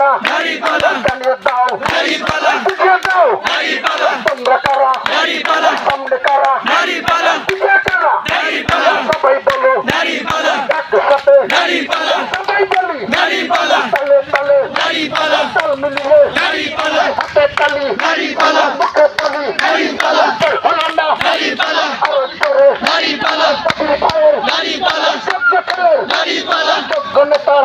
না জানিয়ে দাও বুঝিয়ে দাও তোমরা কারা সামনে কারা পিছিয়ে কারা সবাই বলো একসাথে সবাই বলি তালে তালে তাল মিলিয়ে হাতে তালি মুখে তালি হলো না আরও জোরে ভাইয়ের যোগ্য নেতার